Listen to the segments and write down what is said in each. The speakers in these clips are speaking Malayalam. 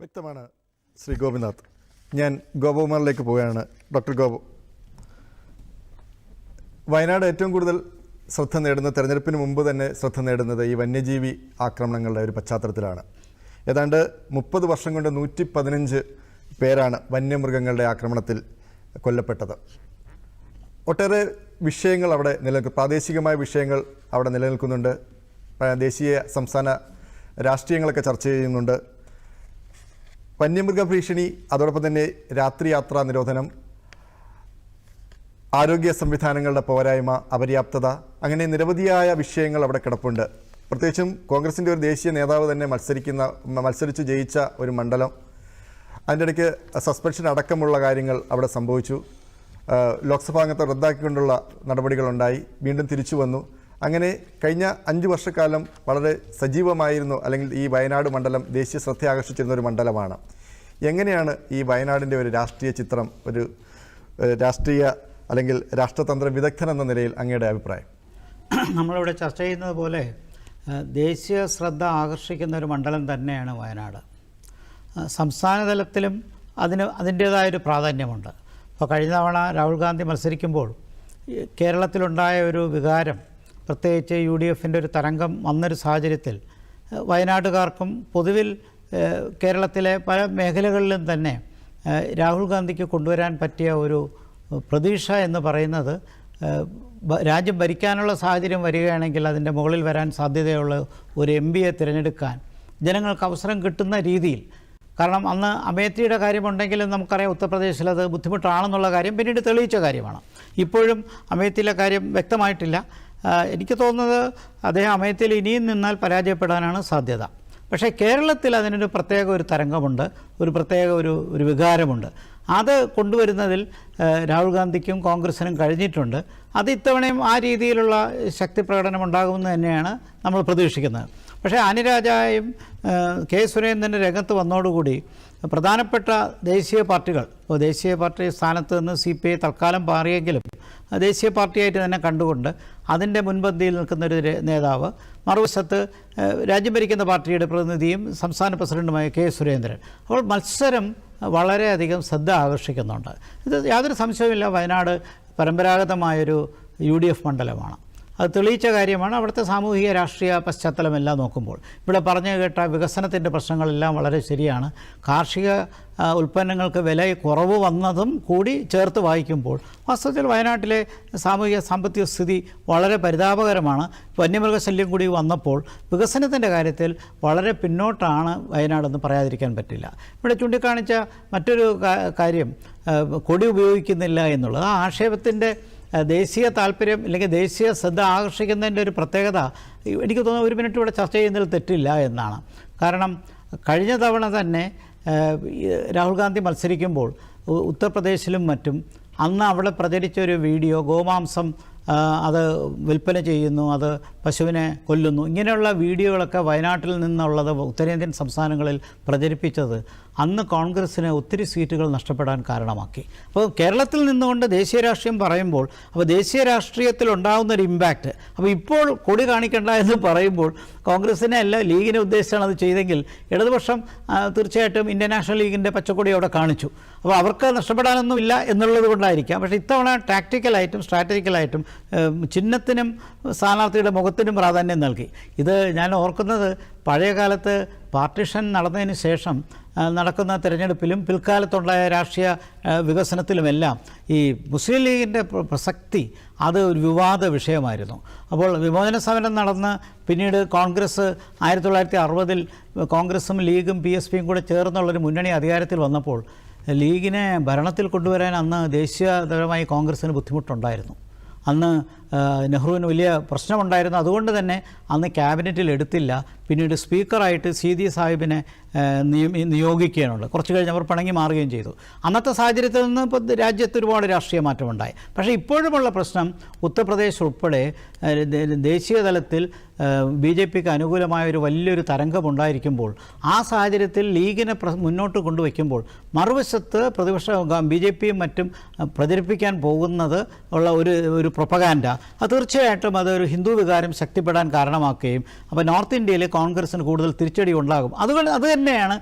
വ്യക്തമാണ് ശ്രീ ഗോപിനാഥ്. ഞാൻ ഗോപകുമാറിലേക്ക് പോവുകയാണ്. ഡോക്ടർ ഗോപു. വയനാട് ഏറ്റവും കൂടുതൽ ശ്രദ്ധ നേടുന്ന തെരഞ്ഞെടുപ്പിന് മുമ്പ് തന്നെ ശ്രദ്ധ നേടുന്നത് ഈ വന്യജീവി ആക്രമണങ്ങളുടെ ഒരു പശ്ചാത്തലത്തിലാണ്. ഏതാണ്ട് മുപ്പത് വർഷം കൊണ്ട് നൂറ്റി പതിനഞ്ച് പേരാണ് വന്യമൃഗങ്ങളുടെ ആക്രമണത്തിൽ കൊല്ലപ്പെട്ടത്. ഒട്ടേറെ വിഷയങ്ങൾ അവിടെ നിലനിൽക്കും പ്രാദേശികമായ വിഷയങ്ങൾ അവിടെ നിലനിൽക്കുന്നുണ്ട്. ദേശീയ സംസ്ഥാന രാഷ്ട്രീയങ്ങളൊക്കെ ചർച്ച ചെയ്യുന്നുണ്ട്. വന്യമൃഗ ഭീഷണി അതോടൊപ്പം തന്നെ രാത്രി യാത്രാ നിരോധനം ആരോഗ്യ സംവിധാനങ്ങളുടെ പോരായ്മ അപര്യാപ്തത അങ്ങനെ നിരവധിയായ വിഷയങ്ങൾ അവിടെ കിടപ്പുണ്ട്. പ്രത്യേകിച്ചും കോൺഗ്രസിന്റെ ഒരു ദേശീയ നേതാവ് തന്നെ മത്സരിക്കുന്ന മത്സരിച്ച് ജയിച്ച ഒരു മണ്ഡലം. അതിന്റെ ഇടയ്ക്ക് സസ്പെൻഷൻ അടക്കമുള്ള കാര്യങ്ങൾ അവിടെ സംഭവിച്ചു. ലോക്സഭാ അംഗത്തെ റദ്ദാക്കിക്കൊണ്ടുള്ള നടപടികളുണ്ടായി. വീണ്ടും തിരിച്ചു വന്നു. അങ്ങനെ കഴിഞ്ഞ അഞ്ച് വർഷക്കാലം വളരെ സജീവമായിരുന്നു അല്ലെങ്കിൽ ഈ വയനാട് മണ്ഡലം ദേശീയ ശ്രദ്ധ ആകർഷിച്ചിരുന്ന ഒരു മണ്ഡലമാണ്. എങ്ങനെയാണ് ഈ വയനാടിന്റെ ഒരു രാഷ്ട്രീയ ചിത്രം ഒരു രാഷ്ട്രീയ അല്ലെങ്കിൽ രാഷ്ട്രതന്ത്ര വിദഗ്ധൻ എന്ന നിലയിൽ അങ്ങയുടെ അഭിപ്രായം? നമ്മളിവിടെ ചർച്ച ചെയ്യുന്നത് പോലെ ദേശീയ ശ്രദ്ധ ആകർഷിക്കുന്ന ഒരു മണ്ഡലം തന്നെയാണ് വയനാട്. സംസ്ഥാന തലത്തിലും അതിന് അതിന്റേതായൊരു പ്രാധാന്യമുണ്ട്. അപ്പോൾ കഴിഞ്ഞ തവണ രാഹുൽ ഗാന്ധി മത്സരിക്കുമ്പോൾ കേരളത്തിലുണ്ടായ ഒരു വികാരം പ്രത്യേകിച്ച് യു ഡി എഫിന്റെ ഒരു തരംഗം വന്നൊരു സാഹചര്യത്തിൽ വയനാട്ടുകാർക്കും പൊതുവിൽ കേരളത്തിലെ പല മേഖലകളിലും തന്നെ രാഹുൽ ഗാന്ധിക്ക് കൊണ്ടുവരാൻ പറ്റിയ ഒരു പ്രതീക്ഷ എന്ന് പറയുന്നത് രാജ്യം ഭരിക്കാനുള്ള സാഹചര്യം വരികയാണെങ്കിൽ അതിന്റെ മുകളിൽ വരാൻ സാധ്യതയുള്ള ഒരു എം പിയെ തിരഞ്ഞെടുക്കാൻ ജനങ്ങൾക്ക് അവസരം കിട്ടുന്ന രീതിയിൽ. കാരണം അന്ന് അമേത്തിയുടെ കാര്യമുണ്ടെങ്കിലും നമുക്കറിയാം ഉത്തർപ്രദേശിൽ അത് ബുദ്ധിമുട്ടാണെന്നുള്ള കാര്യം പിന്നീട് തെളിയിച്ച കാര്യമാണ്. ഇപ്പോഴും അമേത്തിയിലെ കാര്യം വ്യക്തമായിട്ടില്ല. എനിക്ക് തോന്നുന്നത് അദ്ദേഹം അമയത്തിൽ ഇനിയും നിന്നാൽ പരാജയപ്പെടാനാണ് സാധ്യത. പക്ഷേ കേരളത്തിൽ അതിനൊരു പ്രത്യേക ഒരു തരംഗമുണ്ട് ഒരു പ്രത്യേക ഒരു ഒരു വികാരമുണ്ട്. അത് കൊണ്ടുവരുന്നതിൽ രാഹുൽ ഗാന്ധിക്കും കോൺഗ്രസിനും കഴിഞ്ഞിട്ടുണ്ട്. അത് ഇത്തവണയും ആ രീതിയിലുള്ള ശക്തി പ്രകടനം ഉണ്ടാകുമെന്ന് തന്നെയാണ് നമ്മൾ പ്രതീക്ഷിക്കുന്നത്. പക്ഷേ അനിരാജായും കെ സുരേന്ദ്രന്റെ രംഗത്ത് വന്നതോടുകൂടി പ്രധാനപ്പെട്ട ദേശീയ പാർട്ടികൾ ഇപ്പോൾ ദേശീയ പാർട്ടി സ്ഥാനത്ത് നിന്ന് സി പി ഐ തൽക്കാലം മാറിയെങ്കിലും ദേശീയ പാർട്ടിയായിട്ട് തന്നെ കണ്ടുകൊണ്ട് അതിന്റെ മുൻപന്തിയിൽ നിൽക്കുന്നൊരു നേതാവ് മറുവശത്ത് രാജ്യം ഭരിക്കുന്ന പാർട്ടിയുടെ പ്രതിനിധിയും സംസ്ഥാന പ്രസിഡന്റുമായ കെ സുരേന്ദ്രൻ. അപ്പോൾ മത്സരം വളരെയധികം ശ്രദ്ധ ആകർഷിക്കുന്നുണ്ട്. ഇത് യാതൊരു സംശയവുമില്ല. വയനാട് പരമ്പരാഗതമായൊരു യു ഡി എഫ് മണ്ഡലമാണ്. അത് തെളിയിച്ച കാര്യമാണ്. അവിടുത്തെ സാമൂഹിക രാഷ്ട്രീയ പശ്ചാത്തലമെല്ലാം നോക്കുമ്പോൾ. ഇവിടെ പറഞ്ഞു കേട്ട വികസനത്തിന്റെ പ്രശ്നങ്ങളെല്ലാം വളരെ ശരിയാണ്. കാർഷിക ഉൽപ്പന്നങ്ങൾക്ക് വില കുറവ് വന്നതും കൂടി ചേർത്ത് വായിക്കുമ്പോൾ വാസ്തവത്തിൽ വയനാട്ടിലെ സാമൂഹിക സാമ്പത്തിക സ്ഥിതി വളരെ പരിതാപകരമാണ്. വന്യമൃഗശല്യം കൂടി വന്നപ്പോൾ വികസനത്തിന്റെ കാര്യത്തിൽ വളരെ പിന്നോട്ടാണ് വയനാടെന്ന് പറയാതിരിക്കാൻ പറ്റില്ല. ഇവിടെ ചൂണ്ടിക്കാണിച്ച മറ്റൊരു കാര്യം കൊടി ഉപയോഗിക്കുന്നില്ല എന്നുള്ളത്. ആ ആക്ഷേപത്തിന്റെ ദേശീയ താല്പര്യം അല്ലെങ്കിൽ ദേശീയ ശ്രദ്ധ ആകർഷിക്കുന്നതിന്റെ ഒരു പ്രത്യേകത എനിക്ക് തോന്നുന്നു ഒരു മിനിറ്റ് ഇവിടെ ചർച്ച ചെയ്യുന്നതിൽ തെറ്റില്ല എന്നാണ്. കാരണം കഴിഞ്ഞ തവണ തന്നെ രാഹുൽ ഗാന്ധി മത്സരിക്കുമ്പോൾ ഉത്തർപ്രദേശിലും മറ്റും അന്ന് അവിടെ പ്രചരിച്ച ഒരു വീഡിയോ ഗോമാംസം അത് വിൽപ്പന ചെയ്യുന്നു അത് പശുവിനെ കൊല്ലുന്നു. ഇങ്ങനെയുള്ള വീഡിയോകളൊക്കെ വയനാട്ടിൽ നിന്നുള്ളത് ഉത്തരേന്ത്യൻ സംസ്ഥാനങ്ങളിൽ പ്രചരിപ്പിച്ചത് അന്ന് കോൺഗ്രസ്സിന് ഒത്തിരി സീറ്റുകൾ നഷ്ടപ്പെടാൻ കാരണമാക്കി. അപ്പോൾ കേരളത്തിൽ നിന്നുകൊണ്ട് ദേശീയ രാഷ്ട്രീയം പറയുമ്പോൾ അപ്പോൾ ദേശീയ രാഷ്ട്രീയത്തിൽ ഉണ്ടാകുന്ന ഒരു ഇമ്പാക്റ്റ് അപ്പോൾ ഇപ്പോൾ കൊടി കാണിക്കണ്ട എന്ന് പറയുമ്പോൾ കോൺഗ്രസിനെ അല്ല ലീഗിനെ ഉദ്ദേശിച്ചാണ് അത് ചെയ്തെങ്കിൽ ഇടതുപക്ഷം തീർച്ചയായിട്ടും ഇന്ത്യൻ നാഷണൽ ലീഗിന്റെ പച്ചക്കൊടി അവിടെ കാണിച്ചു. അപ്പോൾ അവർക്ക് നഷ്ടപ്പെടാനൊന്നുമില്ല എന്നുള്ളത് കൊണ്ടായിരിക്കാം. പക്ഷേ ഇത്തവണ ടാക്ടിക്കലായിട്ടും സ്ട്രാറ്റജിക്കലായിട്ടും ചിഹ്നത്തിനും സ്ഥാനാർത്ഥിയുടെ മുഖത്തിനും പ്രാധാന്യം നൽകി. ഇത് ഞാൻ ഓർക്കുന്നത് പഴയ കാലത്ത് പാർട്ടിഷൻ നടന്നതിന് ശേഷം നടക്കുന്ന തിരഞ്ഞെടുപ്പിലും പിൽക്കാലത്തുണ്ടായ രാഷ്ട്രീയ വികസനത്തിലുമെല്ലാം ഈ മുസ്ലിം ലീഗിന്റെ പ്രസക്തി അത് ഒരു വിവാദ വിഷയമായിരുന്നു. അപ്പോൾ വിമോചന സമരം നടന്ന് പിന്നീട് കോൺഗ്രസ് ആയിരത്തി തൊള്ളായിരത്തി അറുപതിൽ കോൺഗ്രസും ലീഗും പി എസ് പിയും കൂടെ ചേർന്നുള്ളൊരു മുന്നണി അധികാരത്തിൽ വന്നപ്പോൾ ലീഗിനെ ഭരണത്തിൽ കൊണ്ടുവരാൻ അന്ന് ദേശീയതരമായി കോൺഗ്രസ്സിന് ബുദ്ധിമുട്ടുണ്ടായിരുന്നു. അന്ന് ആ, നെഹ്റുവിന് വലിയ പ്രശ്നമുണ്ടായിരുന്നു. അതുകൊണ്ട് തന്നെ അന്ന് ക്യാബിനറ്റിൽ എടുത്തില്ല. പിന്നീട് സ്പീക്കറായിട്ട് സി ദി സാഹിബിനെ നിയോഗിക്കുകയാണുള്ളത്. കുറച്ച് കഴിഞ്ഞ് അവർ പിണങ്ങി മാറുകയും ചെയ്തു. അന്നത്തെ സാഹചര്യത്തിൽ നിന്ന് ഇപ്പോൾ രാജ്യത്ത് ഒരുപാട് രാഷ്ട്രീയ മാറ്റമുണ്ടായി. പക്ഷേ ഇപ്പോഴുമുള്ള പ്രശ്നം ഉത്തർപ്രദേശ് ഉൾപ്പെടെ ദേശീയ തലത്തിൽ ബി ജെ പിക്ക് അനുകൂലമായ ഒരു വലിയൊരു തരംഗമുണ്ടായിരിക്കുമ്പോൾ ആ സാഹചര്യത്തിൽ ലീഗിനെ മുന്നോട്ട് കൊണ്ടുവയ്ക്കുമ്പോൾ മറുവശത്ത് പ്രതിപക്ഷ ബി ജെ പിയും മറ്റും പ്രചരിപ്പിക്കാൻ പോകുന്നത് ഉള്ള ഒരു ഒരു പ്രൊപ്പഗാൻഡ. അത് തീർച്ചയായിട്ടും അതൊരു ഹിന്ദു വികാരം ശക്തിപ്പെടാൻ കാരണമാക്കുകയും അപ്പോൾ നോർത്ത് ഇന്ത്യയിൽ കോൺഗ്രസ്സിന് കൂടുതൽ തിരിച്ചടി ഉണ്ടാകും. അതുകൊണ്ട് അത് തന്നെയാണ്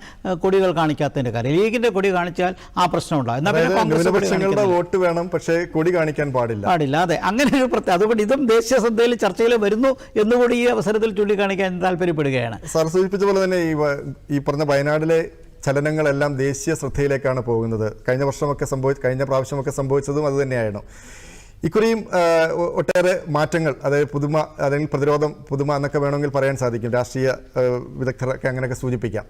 കൊടികൾ കാണിക്കാത്തതിന്റെ കാര്യം. ലീഗിന്റെ കൊടി കാണിച്ചാൽ ആ പ്രശ്നം ഉണ്ടാകും. എന്നാൽ പിന്നെ കോൺഗ്രസ്. വോട്ട് വേണം പക്ഷേ കൊടി കാണിക്കാൻ പാടില്ല. പാടില്ല അതെ. അങ്ങനെ ഒരു പ്രത്യേക അതുകൊണ്ട് ഇതും ദേശീയ ശ്രദ്ധയിൽ ചർച്ചയിൽ വരുന്നു എന്നുകൂടി ഈ അവസരത്തിൽ ചൂണ്ടിക്കാണിക്കാൻ താല്പര്യപ്പെടുകയാണ്. സാർ സൂചിപ്പിച്ച പോലെ തന്നെ ഈ പറഞ്ഞ വയനാടിലെ ചലനങ്ങളെല്ലാം ദേശീയ ശ്രദ്ധയിലേക്കാണ് പോകുന്നത്. കഴിഞ്ഞ വർഷമൊക്കെ സംഭവി കഴിഞ്ഞ പ്രാവശ്യമൊക്കെ സംഭവിച്ചതും അത് തന്നെയായിരുന്നു. ഇക്കുറിയും ഒട്ടേറെ മാറ്റങ്ങൾ അതായത് പുതുമ അല്ലെങ്കിൽ പ്രതിരോധം പുതുമ എന്നൊക്കെ വേണമെങ്കിൽ പറയാൻ സാധിക്കും. രാഷ്ട്രീയ വിദഗ്ധരൊക്കെ അങ്ങനെയൊക്കെ സൂചിപ്പിക്കാം.